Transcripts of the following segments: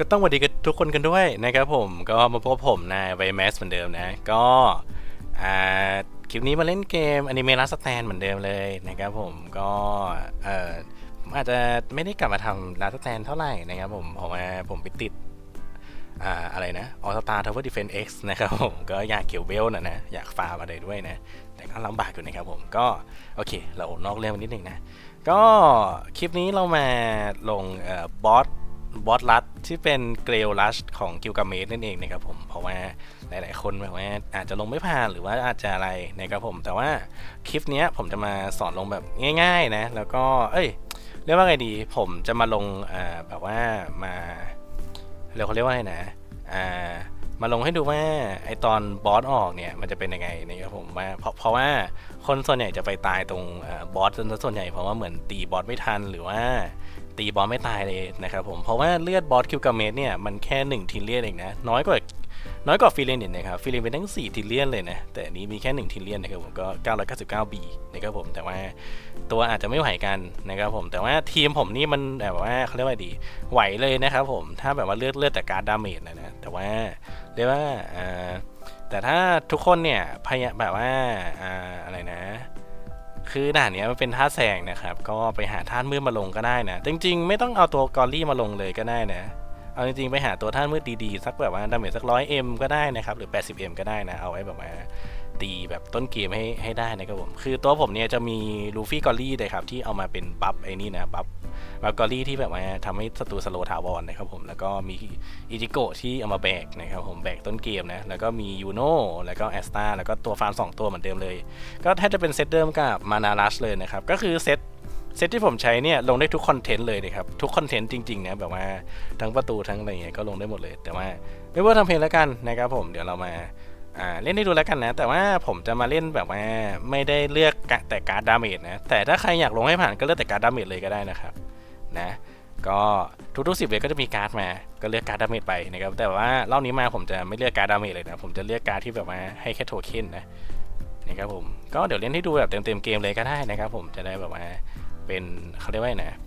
ก็ต้องสวัสดีกับทุกคนกันด้วยนะครับผมก็มาพบกับผมนายไวแมสเหมือนเดิมนะ ก็คลิปนี้มาเล่นเกมอนิเมะลัสแตนเหมือนเดิมเลยนะครับผมก็เออผมอาจจะไม่ได้กลับมาทำลัสแตนเท่าไหร่นะครับผมเพราะว่าผมไปติดอ่าอะไรนะออสตาทาวเวอร์ดิเฟนเอ็กซ์นะครับผมก็อยากเกี่ยวเบลนะนะ อยากฟาร์มอะไรด้วยนะ แต่ก็ลำบากอยู่นะครับผมก็ โอเค เรานอกเรื่องนิดนึงนะ ก็คลิปนี้เรามาลงเอ่อบอส บอสลัดที่เป็นเกรลลัชของกิลกาเมสนั่นเองนะครับผมเพราะว่าหลาย ๆ คนแบบว่าอาจจะลงไม่ผ่านหรือว่าอาจจะอะไรนะครับผมแต่ว่าคลิปนี้ผมจะมาสอนลงแบบง่าย ๆ นะ แล้วก็เอ้ยเรียกว่าไงดีผมจะมาลงแบบว่ามาเรียกเขาเรียกว่าไงนะอ่ามาลงให้ดูว่าไอตอนบอสออกเนี่ยมันจะเป็นยังไงนะครับผมว่าเพราะเพราะว่าคนส่วนใหญ่จะไปตายตรงเอ่อบอสส่วนใหญ่เพราะว่าเหมือนตีบอสไม่ทันหรือว่า ตีบอสไม่ตายเลยนะครับผม เพราะว่าเลือดบอสคิวกาเมสเนี่ยมันแค่1ทิลเลียนเองนะ น้อยกว่าน้อยกว่าฟิเลนอีกนะครับฟิเลนเป็นทั้ง 4 ทิลเลียนเลยนะ แต่นี้มีแค่ 1 ทิลเลียนนะครับผมก็ 999 B นะครับผมแต่ว่าตัวอาจจะไม่ไหวกันนะครับผมแต่ว่าทีมผมนี่มันแบบว่าเขาเรียกว่าดีไหวเลยนะครับผมถ้าแบบว่าเลือดเลือดแต่การดาเมจนะนะแต่ว่าเรียกว่าแต่ถ้าทุกคนเนี่ยพยายามแบบว่าอ่าอะไรนะ คือด่านเนี้ยมันเป็นท่าแสงนะครับ ก็ไปหาท่านมืดมาลงก็ได้นะ จริงๆ ไม่ต้องเอาตัวกอรลี่มาลงเลยก็ได้นะ เอาจริงๆ ไปหาตัวท่านมืดดีๆ สักแบบว่าดาเมจสักร้อยเอ็มก็ได้นะครับ หรือ 80M ก็ได้นะ เอาไว้แบบว่าตีแบบต้นเกมให้ให้ได้นะครับผม คือตัวผมเนี่ยจะมีลูฟี่กอรลี่เลยครับที่เอามาเป็นบัฟไอ้นี่นะบัฟ บัฟกอลลี่ที่แบบว่าทำให้ศัตรูสโลว์ถาวรนะครับผมแล้วก็มีอิจิโกะที่เอามาแบกนะครับผมแบกต้นเกมนะแล้วก็มียูโน่แล้วก็แอสตาแล้วก็ตัวฟาร์มสองตัวเหมือนเดิมเลย ก็แทบจะเป็นเซตเดิมกับมานาลัสเลยนะครับก็คือเซตเซตที่ผมใช้เนี่ยลงได้ทุกคอนเทนต์เลยนะครับทุกคอนเทนต์จริงๆนะแบบว่าทั้งประตูทั้งอะไรเงี้ยก็ลงได้หมดเลย แต่ว่าไม่ว่าทำเพลงแล้วกันนะครับผมเดี๋ยวเรามาเล่นให้ดูแล้วกันนะ แต่ว่าผมจะมาเล่นแบบว่าไม่ได้เลือกแต่การ์ดดาเมจนะแต่ถ้าใครอยากลงให้ผ่านก็เลือกแต่การ์ดดาเมจเลยก็ได้นะครับ นะก็ทุกๆสิบเวทก็จะมีการ์ดมา ก็เลือกการ์ดดาเมจไปนะครับแต่ว่ารอบนี้มาผมจะไม่เลือกการ์ดดาเมจเลยนะผมจะเลือกการ์ดที่แบบว่าให้แค่โทเค็นนะนะครับผมก็เดี๋ยวเล่นให้ดูแบบเต็มๆเกมเลยก็ได้นะครับผมจะได้แบบว่าเป็นเขาเรียกว่าไงนะ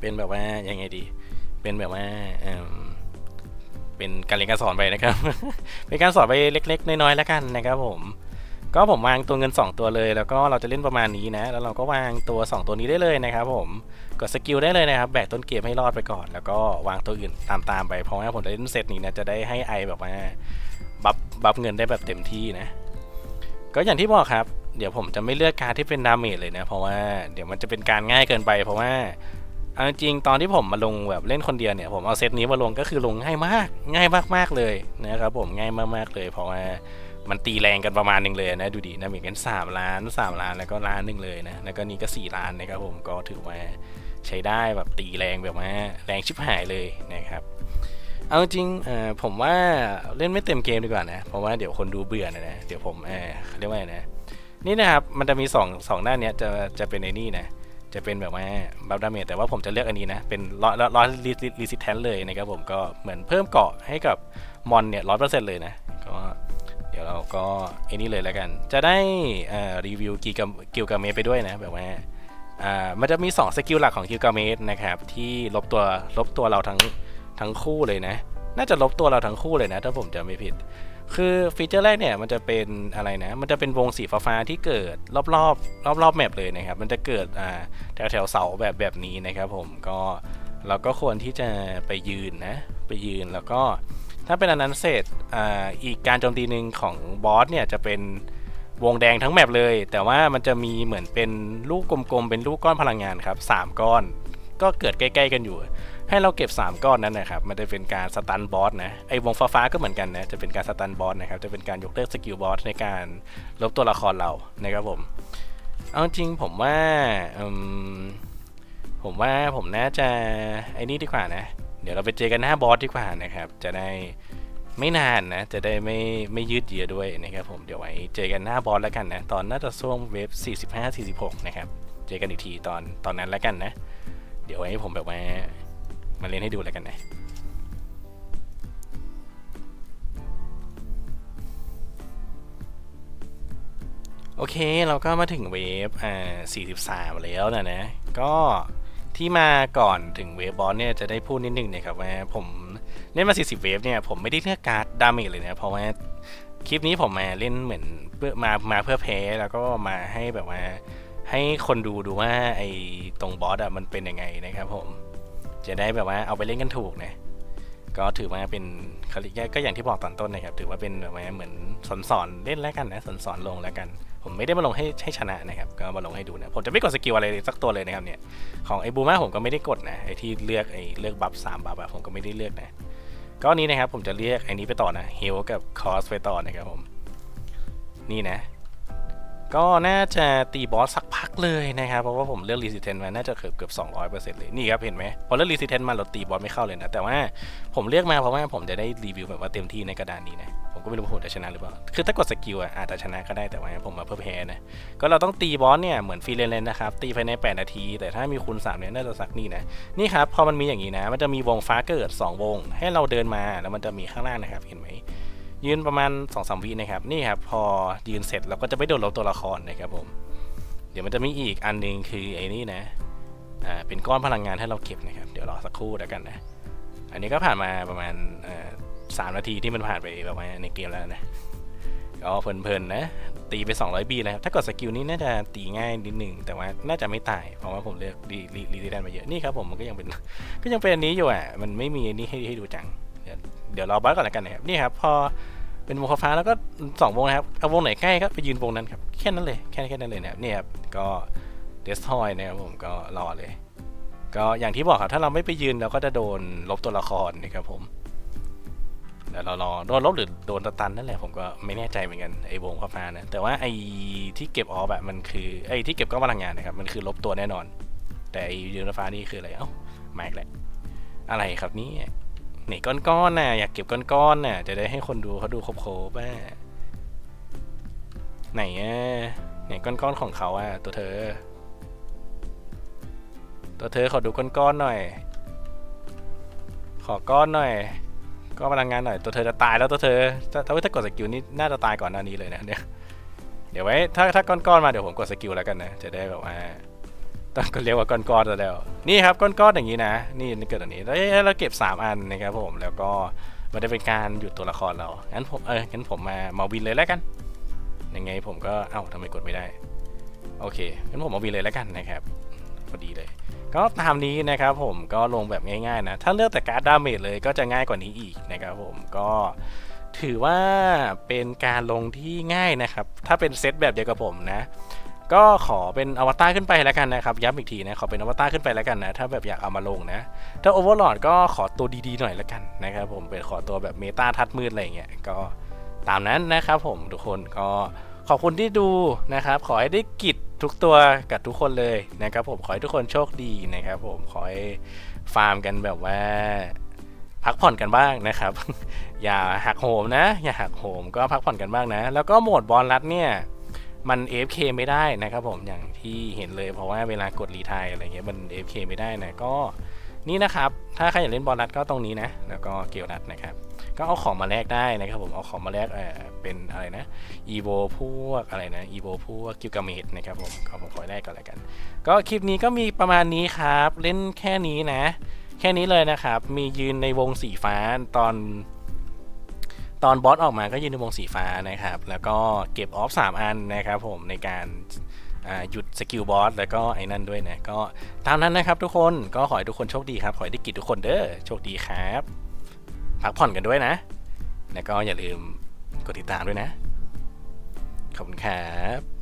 เป็นแบบว่ายังไงดี เป็นแบบว่าเอิ่มเป็นการเรียนการสอนไปนะครับ เป็นการสอนไปเล็ก ๆ น้อยๆแล้วกันนะครับผม ก็ผมวางตัวเงิน 2 ตัวเลย แล้วก็เราจะเล่นประมาณนี้นะ แล้วเราก็วางตัว 2 ตัวนี้ได้เลยนะครับผม กดสกิลได้เลยนะครับ แบกต้นเกมให้รอดไปก่อน แล้วก็วางตัวอื่นตามตามๆไป เพราะว่าผมจะเล่นเซตนี้นะ จะได้ให้ไอแบบว่าบัฟบัฟเงินได้แบบเต็มที่นะ ก็อย่างที่บอกครับ เดี๋ยวผมจะไม่เลือกการที่เป็นดาเมจเลยนะ เพราะว่าเดี๋ยวมันจะเป็นการง่ายเกินไป เพราะว่าเอาจริงตอนที่ผมมาลงแบบเล่นคนเดียวเนี่ย ผมเอาเซตนี้มาลงก็คือลงง่ายมาก ง่ายมากๆเลยนะครับผม ง่ายมากๆเลย เพราะว่า มันตีแรงกันประมาณหนึ่งเลยนะ ดูดินะเหมือนกัน3ล้าน 3 ล้านแล้วก็ล้านหนึ่งเลยนะ แล้วก็นี่ก็ 4 ล้านนะครับผมก็ถือว่าใช้ได้แบบตีแรงแบบว่าแรงชิบหายเลยนะครับเอาจริงอ่อผมว่าเล่นไม่เต็มเกมดีกว่านะ เพราะว่าเดี๋ยวคนดูเบื่อนะนะเดี๋ยวผมเออเรียกว่าไงนะนี่นะครับมันจะมี2องสองด้านเนี้ยจะจะเป็นไอ้นี่นะจะเป็นแบบว่าบัฟดาเมจแต่ว่าผมจะเลือกอันนี้นะ เป็นร้อยร้อยรีสิแทนเลยนะครับผมก็เหมือนเพิ่มเกาะให้กับมอนเนี่ยร้อยเปอร์เซ็นต์เลยนะ เดี๋ยวเราก็ไอ้นี่เลยแล้วกัน จะได้รีวิวกิลกากิลกาเมสไปด้วยนะแบบว่ามันจะมี 2 สกิลหลักของกิลกาเมสนะครับที่ลบตัวลบตัวเราทั้งทั้งคู่เลยนะ น่าจะลบตัวเราทั้งคู่เลยนะ ถ้าผมจำไม่ผิด คือฟีเจอร์แรกเนี่ยมันจะเป็นอะไรนะ มันจะเป็นวงสีฟ้าที่เกิดรอบๆรอบๆแมปเลยนะครับ มันจะเกิดแถวแถวเสาแบบแบบนี้นะครับผมก็เราก็ควรที่จะไปยืนนะ ไปยืนแล้วก็ ถ้าเป็นอันนั้นเสร็จออีกการโจมตีหนึ่งของบอสเนี่ยจะเป็นวงแดงทั้งแมปเลย แต่ว่ามันจะมีเหมือนเป็นลูกกลมๆ เป็นลูกก้อนพลังงานครับ 3 ก้อน ก็เกิดใกล้ๆกันอยู่ ให้เราเก็บ 3 ก้อนนั้นนะครับ มันจะเป็นการสตันบอสนะ ไอ้วงฟ้าๆก็เหมือนกันนะ จะเป็นการสตันบอสนะครับ จะเป็นการยกเลิกสกิลบอสในการลบตัวละครเรานะครับผม เอาจริงผมว่าผมว่าผมน่าจะไอ้นี่ดีกว่านะ เดี๋ยวเราไปเจอกันหน้าบอสดีกว่านะครับ จะได้ไม่นานนะ จะได้ไม่ไม่ยืดเยื้อด้วยนะครับผม เดี๋ยวไว้เจอกันหน้าบอสแล้วกันนะ ตอนน่าจะช่วงเวฟ45-46 นะครับ เจอกันอีกทีตอนตอนนั้นแล้วกันนะ เดี๋ยวไว้ผมแบบว่ามาเล่นให้ดูแล้วกันนะโอเค เราก็มาถึงเวฟอ่า43 แล้วนะนะ ก็ ที่มาก่อนถึงเวฟบอสเนี่ยจะได้พูดนิดนึงเนะครับว่าผมเล่นมา 40 เวฟเนี่ยผมไม่ได้เลือกการ์ดดาเมจเลยนะเพราะว่าคลิปนี้ผมมาเล่นเหมือนเพื่อมามาเพื่อแพ้แล้วก็มาให้แบบว่าให้คนดูดูว่าไอ้ตรงบอสอะมันเป็นยังไงนะครับผมจะได้แบบว่าเอาไปเล่นกันถูกนะก็ถือว่าเป็นเขาเรียกก็อย่างที่บอกตอนต้นนะครับ ถือว่าเป็นแบบว่าเหมือนสอนสอนเล่นแล้วกันนะสอนสอนลงแล้วกัน ผมไม่ได้มาลงให้ให้ชนะนะครับ ก็มาลงให้ดูนะ ผมจะไม่กดสกิลอะไรสักตัวเลยนะครับเนี่ย ของไอ้บูมาผมก็ไม่ได้กดนะ ไอ้ที่เลือกไอ้เลือกบัฟสามบัฟอะผมก็ไม่ได้เลือกนะ ก็นี้นะครับผมจะเรียกไอ้นี้ไปต่อนะเฮลกับคอสไปต่อนะครับผม นี่นะ ก็น่าจะตีบอสสักพักเลยนะครับเพราะว่าผมเลือกรีสิเทนมาน่าจะเกือบเกือบสองร้อยเปอร์เซ็นต์เลยนี่ครับเห็นไหมพอเลือกรีสิเทนมาเราตีบอสไม่เข้าเลยนะ แต่ว่าผมเลือกมาเพราะว่าผมจะได้รีวิวแบบว่าเต็มที่ในกระดานนี้นะผมก็ไม่รู้ว่าผมจะชนะหรือเปล่าคือถ้ากดสกิลอะอาจจะชนะก็ได้แต่ว่าผมมาเพื่อแพ้นะก็เราต้องตีบอสเนี่ยเหมือนฟรีเลนเลยนะครับตีภายใน 8 นาที แต่ถ้ามีคูณ3เนี่ยน่าจะสักนี่นะนี่ครับพอมันมีอย่างนี้นะ มันจะมีวงฟ้าเกิด 2 วง ให้เราเดินมาแล้วมันจะมีข้างล่างนะครับเห็นไหม ยืนประมาณ2อสวินะครับนี่ครับพอยืนเสร็จเราก็จะไม่โดนลบตัวละครนะครับผมเดี๋ยวมันจะมีอีกอันหนึงคือไอ้นี่นะอ่าเป็นก้อนพลังงานให้เราเก็บนะครับเดี๋ยวรอสักครู่แล้วกันนะอันนี้ก็ผ่านมาประมาณอ่อสามนาทีที่มันผ่านไปแบบว่าในเกมแล้วนะก็เพลินๆนะ ตีไป 200บีแล้วครับถ้ากดสกิลนี้น่าจะตีง่ายนิดหนึ่งแต่ว่าน่าจะไม่ตาย เพราะว่าผมเลือกรีรีรีแดนมาเยอะนี่ครับผมมันก็ยังเป็นก็ยังเป็นอันนี้อยู่อะมันไม่มีอันนี้ให้ให้ดูจัง เดี๋ยวเรอบัสก่อนล้วกันนะครับนี่ครับพอเป็นวงฟ้าแล้วก็สองวงนะครับเอาวงไหนใกล้ก็ไปยืนวงนั้นครับแค่นั้นเลยแค่แค่นั้นเลยนะครับนี่ครับก็เดสทอยนะครับผมก็รอเลย ก็อย่างที่บอกครับถ้าเราไม่ไปยืนเราก็จะโดนลบตัวละครนะครับผมเดี๋ยวเรารอโดนลบหรือโดนตะตันนั่นแหละผมก็ไม่แน่ใจเหมือนกันไอ้วงฟ้านะแต่ว่าไอ้ที่เก็บออฟแบบมันคือไอ้ที่เก็บก้อนพลังงานนะครับมันคือลบตัวแน่นอน แต่ไอ้ยูนิฟ้านี่คืออะไรเอ้ามาอีกแล้วอะไรครับนี่ นก้อนๆน่ะอยากเก็บก้อนๆน่ะจะได้ให้คนดูเขาดูครบๆบ้าไหนอะไหนก้อนๆของเขาอะตัวเธอ ตัวเธอขอดูก้อนๆหน่อย ขอก้อนหน่อยก็พลังงานหน่อยตัวเธอจะตายแล้วตัวเธอถ้าถ้าถ้ากดสกิลนี่น่าจะตายก่อนหน้านี้เลยนะเนี่ยเดี๋ยวไว้ถ้าถ้าก้อนๆมาเดี๋ยวผมกดสกิลแล้วกันนะจะได้แบบว่า ต้องก็เรียกว่าก้อนๆแล้ว นี่ครับก้อนๆอย่างนี้นะ นี่เกิดอันนี้แล้วเราเก็บ 3 อันนะครับผม แล้วก็มันจะเป็นการหยุดตัวละครเรา งั้นผมเออ งั้นผมมามาวินเลยแล้วกัน ยังไงผมก็เอ้าทำไมกดไม่ได้ โอเค งั้นผมมาวินเลยแล้วกันนะครับพอดีเลย ก็ตามนี้นะครับผม ก็ลงแบบง่ายๆนะ ถ้าเลือกแต่การ์ดดาเมจเลยก็จะง่ายกว่านี้อีกนะครับผม ก็ถือว่าเป็นการลงที่ง่ายนะครับ ถ้าเป็นเซตแบบเดียวกับผมนะ ก็ขอเป็นอวตารขึ้นไปแล้วกันนะครับ ย้ำอีกทีนะ ขอเป็นอวตารขึ้นไปแล้วกันนะ ถ้าแบบอยากเอามาลงนะ ถ้าโอเวอร์ลอดก็ขอตัวดีๆหน่อยแล้วกันนะครับผมเป็นขอตัวแบบเมตาทัดมืดอะไรอย่างเงี้ยก็ตามนั้นนะครับผมทุกคนก็ขอบคุณที่ดูนะครับ ขอให้ได้กิจทุกตัวกับทุกคนเลยนะครับผมขอให้ทุกคนโชคดีนะครับผมขอให้ฟาร์มกันแบบว่าพักผ่อนกันบ้างนะครับ อย่าหักโหมนะ อย่าหักโหมก็พักผ่อนกันบ้างนะ แล้วก็โหมดบอลรัดเนี่ย มัน AFK ไม่ได้นะครับผมอย่างที่เห็นเลยเพราะว่าเวลากดรีทายอะไรเงี้ยมัน AFK ไม่ได้นะก็นี่นะครับ ถ้าใครอยากเล่นบอลรัดก็ตรงนี้นะ แล้วก็เกลรัดนะครับ ก็เอาของมาแลกได้นะครับผม เอาของมาแลกเออเป็นอะไรนะ อีโวพวกอะไรนะอีโวพวกกิลกาเมดนะครับผมก็ผมขอแลกก่อนแล้วกัน ก็คลิปนี้ก็มีประมาณนี้ครับ เล่นแค่นี้นะ แค่นี้เลยนะครับ มียืนในวงสีฟ้าตอน ตอนบอสออกมาก็ยืนในวงสีฟ้านะครับ แล้วก็เก็บออฟสามอันนะครับผมในการหยุดสกิลบอสแล้วก็ไอ้นั่นด้วยนะก็ตามนั้นนะครับทุกคนก็ขอให้ทุกคนโชคดีครับ ขอให้ได้กิจทุกคนเด้อโชคดีครับ พักผ่อนกันด้วยนะ แล้วก็อย่าลืมกดติดตามด้วยนะ ขอบคุณครับ